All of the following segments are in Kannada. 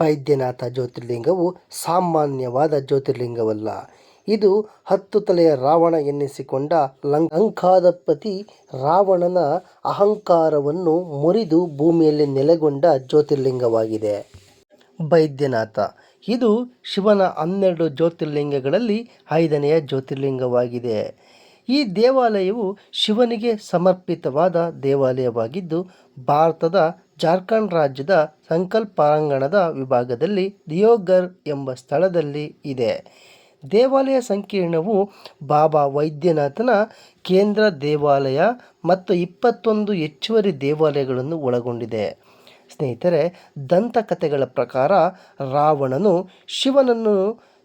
ಬೈದ್ಯನಾಥ ಜ್ಯೋತಿರ್ಲಿಂಗವು ಸಾಮಾನ್ಯವಾದ ಜ್ಯೋತಿರ್ಲಿಂಗವಲ್ಲ. ಇದು ಹತ್ತು ತಲೆಯ ರಾವಣ ಎನ್ನಿಸಿಕೊಂಡ ಲಂಕಾಧಿಪತಿ ರಾವಣನ ಅಹಂಕಾರವನ್ನು ಮುರಿದು ಭೂಮಿಯಲ್ಲಿ ನೆಲೆಗೊಂಡ ಜ್ಯೋತಿರ್ಲಿಂಗವಾಗಿದೆ. ಬೈದ್ಯನಾಥ ಇದು ಶಿವನ ಹನ್ನೆರಡು ಜ್ಯೋತಿರ್ಲಿಂಗಗಳಲ್ಲಿ ಐದನೆಯ ಜ್ಯೋತಿರ್ಲಿಂಗವಾಗಿದೆ. ಈ ದೇವಾಲಯವು ಶಿವನಿಗೆ ಸಮರ್ಪಿತವಾದ ದೇವಾಲಯವಾಗಿದ್ದು, ಭಾರತದ ಜಾರ್ಖಂಡ್ ರಾಜ್ಯದ ಸಂಕಲ್ಪಾರಂಗಣದ ವಿಭಾಗದಲ್ಲಿ ದಿಯೋಗರ್ ಎಂಬ ಸ್ಥಳದಲ್ಲಿ ಇದೆ. ದೇವಾಲಯ ಸಂಕೀರ್ಣವು ಬಾಬಾ ವೈದ್ಯನಾಥನ ಕೇಂದ್ರ ದೇವಾಲಯ ಮತ್ತು ಇಪ್ಪತ್ತೊಂದು ಹೆಚ್ಚುವರಿ ದೇವಾಲಯಗಳನ್ನು ಒಳಗೊಂಡಿದೆ. ಸ್ನೇಹಿತರೆ, ದಂತಕಥೆಗಳ ಪ್ರಕಾರ ರಾವಣನು ಶಿವನನ್ನು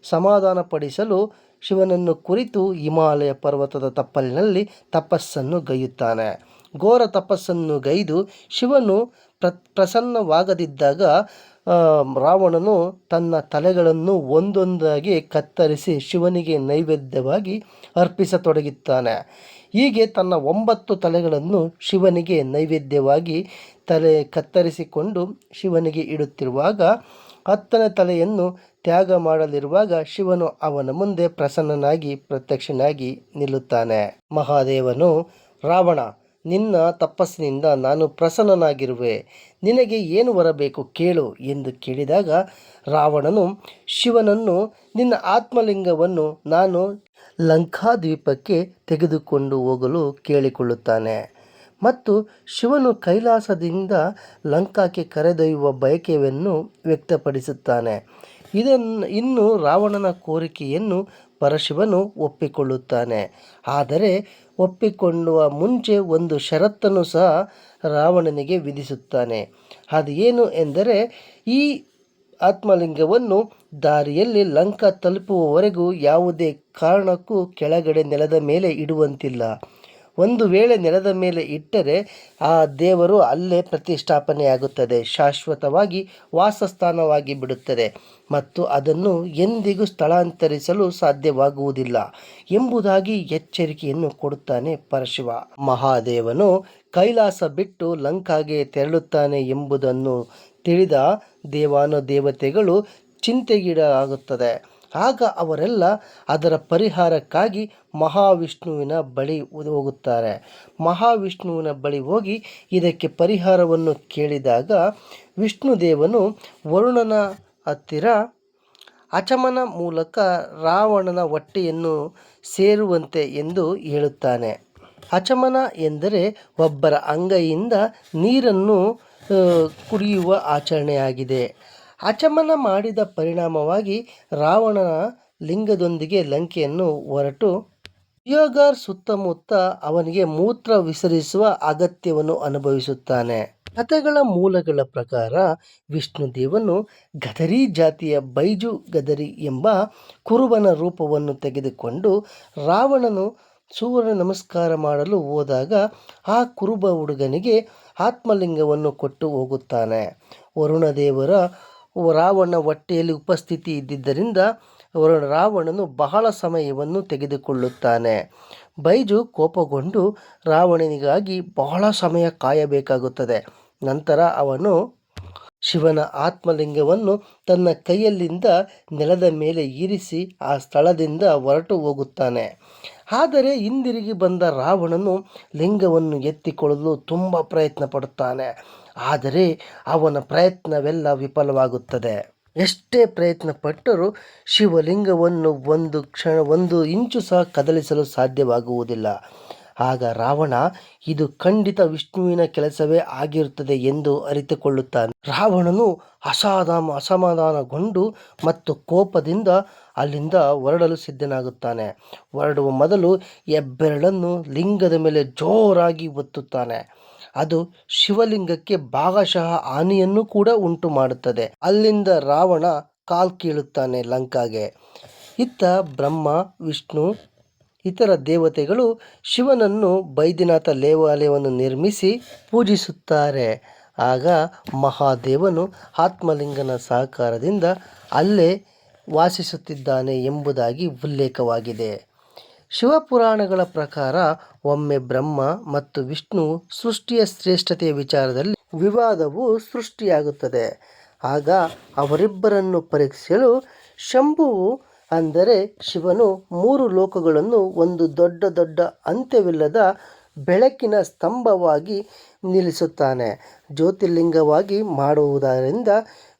ಸಮಾಧಾನಪಡಿಸಲು ಶಿವನನ್ನು ಕುರಿತು ಹಿಮಾಲಯ ಪರ್ವತದ ತಪ್ಪಲಿನಲ್ಲಿ ತಪಸ್ಸನ್ನು ಗೈಯುತ್ತಾನೆ. ಘೋರ ತಪಸ್ಸನ್ನು ಗೈದು ಶಿವನು ಪ್ರ, ಪ್ರಸನ್ನವಾಗದಿದ್ದಾಗ ರಾವಣನು ತನ್ನ ತಲೆಗಳನ್ನು ಒಂದೊಂದಾಗಿ ಕತ್ತರಿಸಿ ಶಿವನಿಗೆ ನೈವೇದ್ಯವಾಗಿ ಅರ್ಪಿಸತೊಡಗುತ್ತಾನೆ. ಹೀಗೆ ತನ್ನ ಒಂಬತ್ತು ತಲೆಗಳನ್ನು ಶಿವನಿಗೆ ನೈವೇದ್ಯವಾಗಿ ತಲೆ ಕತ್ತರಿಸಿಕೊಂಡು ಶಿವನಿಗೆ ಇಡುತ್ತಿರುವಾಗ, ಹತ್ತನೇ ತಲೆಯನ್ನು ತ್ಯಾಗ ಮಾಡಲಿರುವಾಗ ಶಿವನು ಅವನ ಮುಂದೆ ಪ್ರಸನ್ನನಾಗಿ ಪ್ರತ್ಯಕ್ಷನಾಗಿ ನಿಲ್ಲುತ್ತಾನೆ. ಮಹಾದೇವನು, ರಾವಣ ನಿನ್ನ ತಪಸ್ಸಿನಿಂದ ನಾನು ಪ್ರಸನ್ನನಾಗಿರುವೆ. ನಿನಗೆ ಏನು ಬರಬೇಕು ಕೇಳು ಎಂದು ಕೇಳಿದಾಗ ರಾವಣನು ಶಿವನನ್ನು, ನಿನ್ನ ಆತ್ಮಲಿಂಗವನ್ನು ನಾನು ಲಂಕಾದ್ವೀಪಕ್ಕೆ ತೆಗೆದುಕೊಂಡು ಹೋಗಲು ಕೇಳಿಕೊಳ್ಳುತ್ತಾನೆ. ಮತ್ತು ಶಿವನು ಕೈಲಾಸದಿಂದ ಲಂಕಾಕ್ಕೆ ಕರೆದೊಯ್ಯುವ ಬಯಕೆಯನ್ನು ವ್ಯಕ್ತಪಡಿಸುತ್ತಾನೆ. ಇದನ್ನು ಇನ್ನು ರಾವಣನ ಕೋರಿಕೆಯನ್ನು ಪರಶಿವನು ಒಪ್ಪಿಕೊಳ್ಳುತ್ತಾನೆ. ಆದರೆ ಒಪ್ಪಿಕೊಳ್ಳುವ ಮುಂಚೆ ಒಂದು ಷರತ್ತನ್ನು ಸಹ ರಾವಣನಿಗೆ ವಿಧಿಸುತ್ತಾನೆ. ಅದು ಏನು ಎಂದರೆ, ಈ ಆತ್ಮಲಿಂಗವನ್ನು ದಾರಿಯಲ್ಲಿ ಲಂಕ ತಲುಪುವವರೆಗೂ ಯಾವುದೇ ಕಾರಣಕ್ಕೂ ಕೆಳಗಡೆ ನೆಲದ ಮೇಲೆ ಇಡುವಂತಿಲ್ಲ. ಒಂದು ವೇಳೆ ನೆಲದ ಮೇಲೆ ಇಟ್ಟರೆ ಆ ದೇವರು ಅಲ್ಲೇ ಪ್ರತಿಷ್ಠಾಪನೆಯಾಗುತ್ತದೆ, ಶಾಶ್ವತವಾಗಿ ವಾಸಸ್ಥಾನವಾಗಿ ಬಿಡುತ್ತದೆ ಮತ್ತು ಅದನ್ನು ಎಂದಿಗೂ ಸ್ಥಳಾಂತರಿಸಲು ಸಾಧ್ಯವಾಗುವುದಿಲ್ಲ ಎಂಬುದಾಗಿ ಎಚ್ಚರಿಕೆಯನ್ನು ಕೊಡುತ್ತಾನೆ ಪರಶಿವ. ಮಹಾದೇವನು ಕೈಲಾಸ ಬಿಟ್ಟು ಲಂಕಾಗೆ ತೆರಳುತ್ತಾನೆ ಎಂಬುದನ್ನು ತಿಳಿದ ದೇವಾನುದೇವತೆಗಳು ಚಿಂತೆಗೀಡಾಗುತ್ತದೆ. ಆಗ ಅವರೆಲ್ಲ ಅದರ ಪರಿಹಾರಕ್ಕಾಗಿ ಮಹಾವಿಷ್ಣುವಿನ ಬಳಿ ಹೋಗುತ್ತಾರೆ. ಮಹಾವಿಷ್ಣುವಿನ ಬಳಿ ಹೋಗಿ ಇದಕ್ಕೆ ಪರಿಹಾರವನ್ನು ಕೇಳಿದಾಗ ವಿಷ್ಣುದೇವನು ವರುಣನ ಹತ್ತಿರ ಅಚಮನ ಮೂಲಕ ರಾವಣನ ಹೊಟ್ಟೆಯನ್ನು ಸೇರುವಂತೆ ಎಂದು ಹೇಳುತ್ತಾನೆ. ಅಚಮನ ಎಂದರೆ ಒಬ್ಬರ ಅಂಗೈಯಿಂದ ನೀರನ್ನು ಕುಡಿಯುವ ಆಚರಣೆಯಾಗಿದೆ. ಅಚಮನ ಮಾಡಿದ ಪರಿಣಾಮವಾಗಿ ರಾವಣನ ಲಿಂಗದೊಂದಿಗೆ ಲಂಕೆಯನ್ನು ಹೊರಟು ಯೋಗರ್ ಸುತ್ತಮುತ್ತ ಅವನಿಗೆ ಮೂತ್ರ ವಿಸರಿಸುವ ಅಗತ್ಯವನ್ನು ಅನುಭವಿಸುತ್ತಾನೆ. ಕಥೆಗಳ ಮೂಲಗಳ ಪ್ರಕಾರ ವಿಷ್ಣುದೇವನು ಗದರಿ ಜಾತಿಯ ಬೈಜು ಗದರಿ ಎಂಬ ಕುರುಬನ ರೂಪವನ್ನು ತೆಗೆದುಕೊಂಡು ರಾವಣನು ಸೂರ್ಯ ನಮಸ್ಕಾರ ಮಾಡಲು ಹೋದಾಗ ಆ ಕುರುಬ ಹುಡುಗನಿಗೆ ಆತ್ಮಲಿಂಗವನ್ನು ಕೊಟ್ಟು ಹೋಗುತ್ತಾನೆ. ವರುಣದೇವರ ರಾವಣ ಹೊಟ್ಟೆಯಲ್ಲಿ ಉಪಸ್ಥಿತಿ ಇದ್ದಿದ್ದರಿಂದ ರಾವಣನು ಬಹಳ ಸಮಯವನ್ನು ತೆಗೆದುಕೊಳ್ಳುತ್ತಾನೆ. ಬೈಜು ಕೋಪಗೊಂಡು ರಾವಣನಿಗಾಗಿ ಬಹಳ ಸಮಯ ಕಾಯಬೇಕಾಗುತ್ತದೆ. ನಂತರ ಅವನು ಶಿವನ ಆತ್ಮಲಿಂಗವನ್ನು ತನ್ನ ಕೈಯಲ್ಲಿಂದ ನೆಲದ ಮೇಲೆ ಇರಿಸಿ ಆ ಸ್ಥಳದಿಂದ ಹೊರಟು ಹೋಗುತ್ತಾನೆ. ಆದರೆ ಹಿಂದಿರುಗಿ ಬಂದ ರಾವಣನು ಲಿಂಗವನ್ನು ಎತ್ತಿಕೊಳ್ಳಲು ತುಂಬ ಪ್ರಯತ್ನ ಪಡುತ್ತಾನೆ. ಆದರೆ ಅವನ ಪ್ರಯತ್ನವೆಲ್ಲ ವಿಫಲವಾಗುತ್ತದೆ. ಎಷ್ಟೇ ಪ್ರಯತ್ನ ಪಟ್ಟರೂ ಶಿವಲಿಂಗವನ್ನು ಒಂದು ಕ್ಷಣ, ಒಂದು ಇಂಚು ಸಹ ಕದಲಿಸಲು ಸಾಧ್ಯವಾಗುವುದಿಲ್ಲ. ಆಗ ರಾವಣ, ಇದು ಖಂಡಿತ ವಿಷ್ಣುವಿನ ಕೆಲಸವೇ ಆಗಿರುತ್ತದೆ ಎಂದು ಅರಿತುಕೊಳ್ಳುತ್ತಾನೆ. ರಾವಣನು ಅಸಾಧಾಮ ಅಸಮಾಧಾನಗೊಂಡು ಮತ್ತು ಕೋಪದಿಂದ ಅಲ್ಲಿಂದ ಹೊರಡಲು ಸಿದ್ಧನಾಗುತ್ತಾನೆ. ಹೊರಡುವ ಮೊದಲು ಹೆಬ್ಬೆರಳನ್ನು ಲಿಂಗದ ಮೇಲೆ ಜೋರಾಗಿ ಒತ್ತುತ್ತಾನೆ. ಅದು ಶಿವಲಿಂಗಕ್ಕೆ ಭಾಗಶಃ ಹಾನಿಯನ್ನು ಕೂಡ ಉಂಟು ಮಾಡುತ್ತದೆ ಅಲ್ಲಿಂದ ರಾವಣ ಕಾಲ್ ಕೀಳುತ್ತಾನೆ ಲಂಕಾಗೆ. ಇತ್ತ ಬ್ರಹ್ಮ, ವಿಷ್ಣು ಇತರ ದೇವತೆಗಳು ಶಿವನನ್ನು ಬೈದ್ಯನಾಥ ದೇವಾಲಯವನ್ನು ನಿರ್ಮಿಸಿ ಪೂಜಿಸುತ್ತಾರೆ. ಆಗ ಮಹಾದೇವನು ಆತ್ಮಲಿಂಗನ ಸಹಕಾರದಿಂದ ಅಲ್ಲೇ ವಾಸಿಸುತ್ತಿದ್ದಾನೆ ಎಂಬುದಾಗಿ ಉಲ್ಲೇಖವಾಗಿದೆ. ಶಿವಪುರಾಣಗಳ ಪ್ರಕಾರ ಒಮ್ಮೆ ಬ್ರಹ್ಮ ಮತ್ತು ವಿಷ್ಣು ಸೃಷ್ಟಿಯ ಶ್ರೇಷ್ಠತೆಯ ವಿಚಾರದಲ್ಲಿ ವಿವಾದವು ಸೃಷ್ಟಿಯಾಗುತ್ತದೆ. ಆಗ ಅವರಿಬ್ಬರನ್ನು ಪರೀಕ್ಷಿಸಲು ಶಂಭುವು ಅಂದರೆ ಶಿವನು ಮೂರು ಲೋಕಗಳನ್ನು ಒಂದು ದೊಡ್ಡ ದೊಡ್ಡ ಅಂತ್ಯವಿಲ್ಲದ ಬೆಳಕಿನ ಸ್ತಂಭವಾಗಿ ನಿಲ್ಲಿಸುತ್ತಾನೆ. ಜ್ಯೋತಿರ್ಲಿಂಗವಾಗಿ ಮಾಡುವುದರಿಂದ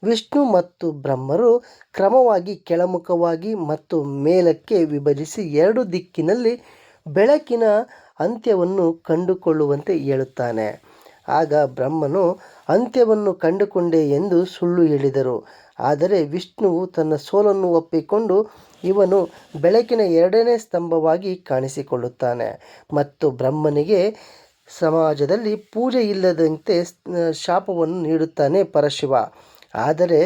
ವಿಷ್ಣು ಮತ್ತು ಬ್ರಹ್ಮರು ಕ್ರಮವಾಗಿ ಕೆಳಮುಖವಾಗಿ ಮತ್ತು ಮೇಲಕ್ಕೆ ವಿಭಜಿಸಿ ಎರಡು ದಿಕ್ಕಿನಲ್ಲಿ ಬೆಳಕಿನ ಅಂತ್ಯವನ್ನು ಕಂಡುಕೊಳ್ಳುವಂತೆ ಹೇಳುತ್ತಾನೆ. ಆಗ ಬ್ರಹ್ಮನು ಅಂತ್ಯವನ್ನು ಕಂಡುಕೊಂಡೆ ಎಂದು ಸುಳ್ಳು ಹೇಳಿದರು. ಆದರೆ ವಿಷ್ಣುವು ತನ್ನ ಸೋಲನ್ನು ಒಪ್ಪಿಕೊಂಡು ಇವನು ಬೆಳಕಿನ ಎರಡನೇ ಸ್ತಂಭವಾಗಿ ಕಾಣಿಸಿಕೊಳ್ಳುತ್ತಾನೆ. ಮತ್ತು ಬ್ರಹ್ಮನಿಗೆ ಸಮಾಜದಲ್ಲಿ ಪೂಜೆ ಇಲ್ಲದಂತೆ ಶಾಪವನ್ನು ನೀಡುತ್ತಾನೆ ಪರಶಿವ. ಆದರೆ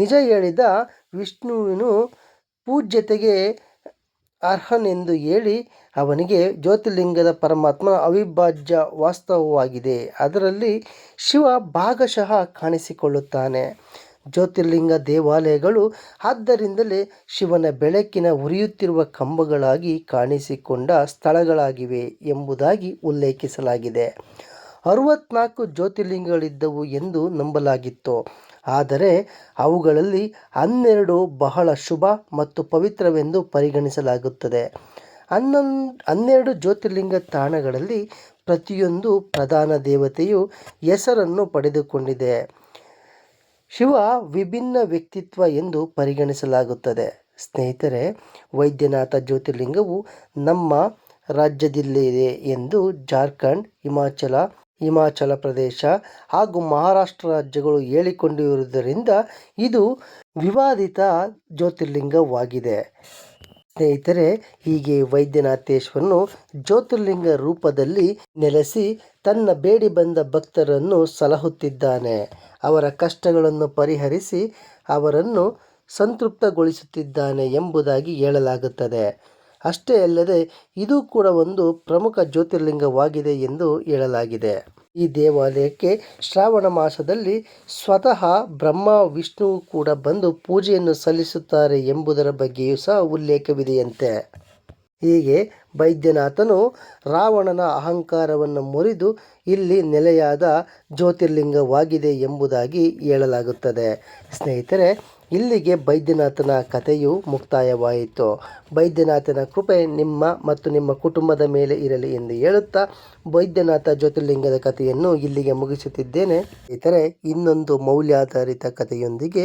ನಿಜ ಹೇಳಿದ ವಿಷ್ಣುವಿನು ಪೂಜ್ಯತೆಗೆ ಅರ್ಹನೆಂದು ಹೇಳಿ ಅವನಿಗೆ ಜ್ಯೋತಿರ್ಲಿಂಗದ ಪರಮಾತ್ಮ ಅವಿಭಾಜ್ಯ ವಾಸ್ತವವಾಗಿದೆ. ಅದರಲ್ಲಿ ಶಿವ ಭಾಗಶಃ ಕಾಣಿಸಿಕೊಳ್ಳುತ್ತಾನೆ. ಜ್ಯೋತಿರ್ಲಿಂಗ ದೇವಾಲಯಗಳು ಆದ್ದರಿಂದಲೇ ಶಿವನ ಬೆಳಕಿನ ಉರಿಯುತ್ತಿರುವ ಕಂಬಗಳಾಗಿ ಕಾಣಿಸಿಕೊಂಡ ಸ್ಥಳಗಳಾಗಿವೆ ಎಂಬುದಾಗಿ ಉಲ್ಲೇಖಿಸಲಾಗಿದೆ. ಅರವತ್ನಾಲ್ಕು ಜ್ಯೋತಿರ್ಲಿಂಗಗಳಿದ್ದವು ಎಂದು ನಂಬಲಾಗಿತ್ತು. ಆದರೆ ಅವುಗಳಲ್ಲಿ ಹನ್ನೆರಡು ಬಹಳ ಶುಭ ಮತ್ತು ಪವಿತ್ರವೆಂದು ಪರಿಗಣಿಸಲಾಗುತ್ತದೆ. ಹನ್ನೊಂದು ಹನ್ನೆರಡು ಜ್ಯೋತಿರ್ಲಿಂಗ ತಾಣಗಳಲ್ಲಿ ಪ್ರತಿಯೊಂದು ಪ್ರಧಾನ ದೇವತೆಯು ಹೆಸರನ್ನು ಪಡೆದುಕೊಂಡಿದೆ. ಶಿವ ವಿಭಿನ್ನ ವ್ಯಕ್ತಿತ್ವ ಎಂದು ಪರಿಗಣಿಸಲಾಗುತ್ತದೆ. ಸ್ನೇಹಿತರೆ, ವೈದ್ಯನಾಥ ಜ್ಯೋತಿರ್ಲಿಂಗವು ನಮ್ಮ ರಾಜ್ಯದಲ್ಲಿದೆ ಎಂದು ಜಾರ್ಖಂಡ್, ಹಿಮಾಚಲ ಹಿಮಾಚಲ ಪ್ರದೇಶ ಹಾಗೂ ಮಹಾರಾಷ್ಟ್ರ ರಾಜ್ಯಗಳು ಹೇಳಿಕೊಂಡಿರುವುದರಿಂದ ಇದು ವಿವಾದಿತ ಜ್ಯೋತಿರ್ಲಿಂಗವಾಗಿದೆ. ಸ್ನೇಹಿತರೆ, ಹೀಗೆ ವೈದ್ಯನಾಥೇಶ್ವರನು ಜ್ಯೋತಿರ್ಲಿಂಗ ರೂಪದಲ್ಲಿ ನೆಲೆಸಿ ತನ್ನ ಬೇಡಿ ಬಂದ ಭಕ್ತರನ್ನು ಸಲಹುತ್ತಿದ್ದಾನೆ. ಅವರ ಕಷ್ಟಗಳನ್ನು ಪರಿಹರಿಸಿ ಅವರನ್ನು ಸಂತೃಪ್ತಗೊಳಿಸುತ್ತಿದ್ದಾನೆ ಎಂಬುದಾಗಿ ಹೇಳಲಾಗುತ್ತದೆ. ಅಷ್ಟೇ ಅಲ್ಲದೆ, ಇದು ಕೂಡ ಒಂದು ಪ್ರಮುಖ ಜ್ಯೋತಿರ್ಲಿಂಗವಾಗಿದೆ ಎಂದು ಹೇಳಲಾಗಿದೆ. ಈ ದೇವಾಲಯಕ್ಕೆ ಶ್ರಾವಣ ಮಾಸದಲ್ಲಿ ಸ್ವತಃ ಬ್ರಹ್ಮ, ವಿಷ್ಣು ಕೂಡ ಬಂದು ಪೂಜೆಯನ್ನು ಸಲ್ಲಿಸುತ್ತಾರೆ ಎಂಬುದರ ಬಗ್ಗೆಯೂ ಸಹ ಉಲ್ಲೇಖವಿದೆಯಂತೆ. ಹೀಗೆ ಬೈದ್ಯನಾಥನು ರಾವಣನ ಅಹಂಕಾರವನ್ನು ಮುರಿದು ಇಲ್ಲಿ ನೆಲೆಯಾದ ಜ್ಯೋತಿರ್ಲಿಂಗವಾಗಿದೆ ಎಂಬುದಾಗಿ ಹೇಳಲಾಗುತ್ತದೆ. ಸ್ನೇಹಿತರೆ ಇಲ್ಲಿಗೆ ಬೈದ್ಯನಾಥನ ಕಥೆಯು ಮುಕ್ತಾಯವಾಯಿತು. ಬೈದ್ಯನಾಥನ ಕೃಪೆ ನಿಮ್ಮ ಮತ್ತು ನಿಮ್ಮ ಕುಟುಂಬದ ಮೇಲೆ ಇರಲಿ ಎಂದು ಹೇಳುತ್ತಾ ಬೈದ್ಯನಾಥ ಜ್ಯೋತಿರ್ಲಿಂಗದ ಕಥೆಯನ್ನು ಇಲ್ಲಿಗೆ ಮುಗಿಸುತ್ತಿದ್ದೇನೆ. ಇತರೆ ಇನ್ನೊಂದು ಮೌಲ್ಯಾಧಾರಿತ ಕಥೆಯೊಂದಿಗೆ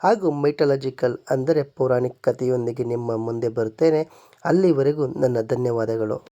ಹಾಗೂ ಮೈಟಲಾಜಿಕಲ್ ಅಂದರೆ ಪೌರಾಣಿಕ ಕಥೆಯೊಂದಿಗೆ ನಿಮ್ಮ ಮುಂದೆ ಬರುತ್ತೇನೆ. ಅಲ್ಲಿವರೆಗೂ ನನ್ನ ಧನ್ಯವಾದಗಳು.